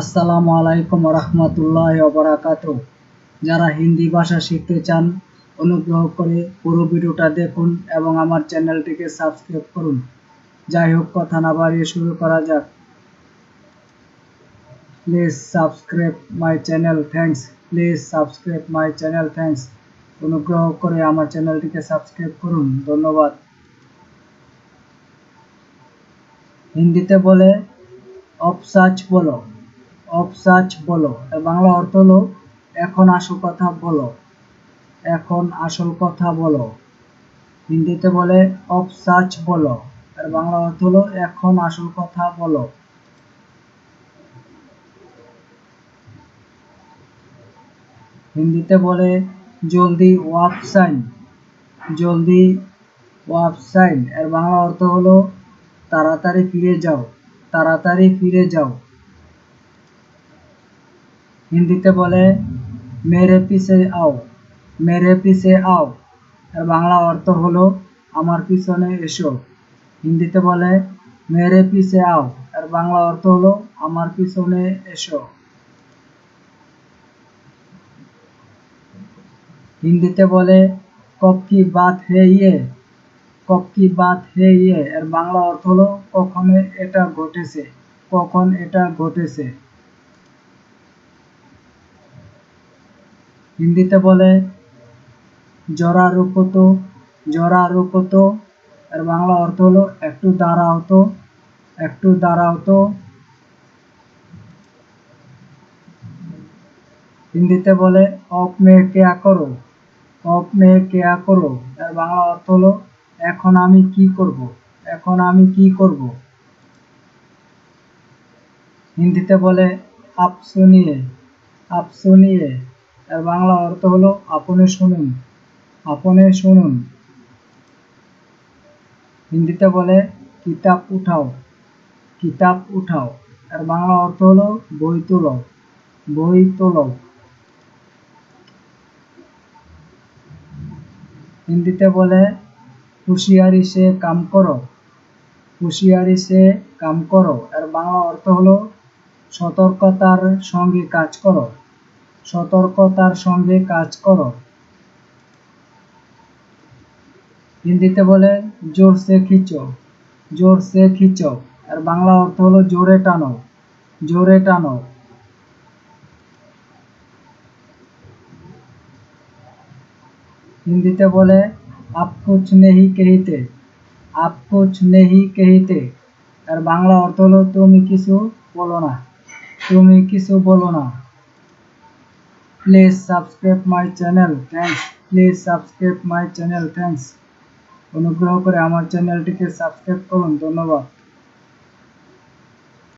আসসালামু আলাইকুম রহমতুল্লাহ বারাকাত যারা হিন্দি ভাষা শিখতে চান, অনুগ্রহ করে পুরো ভিডিওটা দেখুন এবং আমার চ্যানেলটিকে সাবস্ক্রাইব করুন। যাই হোক, কথা না বাড়িয়ে শুরু করা যাক। Please subscribe my channel, thanks. Please subscribe my channel, thanks. অনুগ্রহ করে আমার চ্যানেলটিকে সাবস্ক্রাইব করুন। ধন্যবাদ। হিন্দিতে বলে অপসাচ বলো। অপসাচ বলো। এর বাংলা অর্থ হলো, এখন আসল কথা বলো। এখন আসল কথা বলো। হিন্দিতে বলে অপসাচ বলো। এর বাংলা অর্থ হলো, এখন আসল কথা বলো। হিন্দিতে বলে, জলদি ওয়াপ সাইন। জলদি ওয়াপ সাইন। এর বাংলা অর্থ হলো, তাড়াতাড়ি ফিরে যাও। তাড়াতাড়ি ফিরে যাও। হিন্দিতে বলে, মেরে পিছে আও, মেরে পিছে আও। এর বাংলা অর্থ হলো, আমার পিছনে এসো। হিন্দিতে বলে, মেরে পিছে আও। এর বাংলা অর্থ হলো, আমার পিছনে এসো। হিন্দিতে বলে কব কি বাত হে ইয়ে? কব কি বাত হে ইয়ে? এর বাংলা অর্থ হলো, কখন এটা ঘটেছে, কখন এটা ঘটেছে। হিন্দিতে বলে, জরা রূপতো জরা রূপতো এর বাংলা অর্থ হলো, একটু দাঁড়াও তো একটু দাঁড়াও তো হিন্দিতে বলে, অপ মে কেয়া করো? অপ মে কেয়া করো? এর বাংলা অর্থ হলো, এখন আমি কি করব? এখন আমি কি করব? হিন্দিতে বলে, আপ শুনিয়ে আপ শুনিয়ে এর বাংলা অর্থ হলো আপনি শুনুন আপনি শুনুন। হিন্দিতে বলে, কিতাব উঠাও কিতাব উঠাও। এর বাংলা অর্থ হলো বই তোলো বই তোলো। হিন্দিতে বলে, হুঁশিয়ারি সে কাম করো, হুঁশিয়ারি সে কাম করো। এর বাংলা অর্থ হলো সতর্কতার সঙ্গে কাজ করো। সতর্কতার সঙ্গে কাজ করো। হিন্দিতে বলে, জোর সে খিচো, জোর সে খিচো। আর বাংলা অর্থ হলো, জোরে টানো জোরে টানো। হিন্দিতে বলে, আপ কুছ নেহি কেহিতে, আপ কুছ নেহি কেহিতে। আর বাংলা অর্থ হলো, তুমি কিছু বলো না, তুমি কিছু বলো না। Please subscribe my channel thanks please subscribe my channel thanks অনুগ্রহ করে আমার চ্যানেলটিকে সাবস্ক্রাইব করুন। ধন্যবাদ।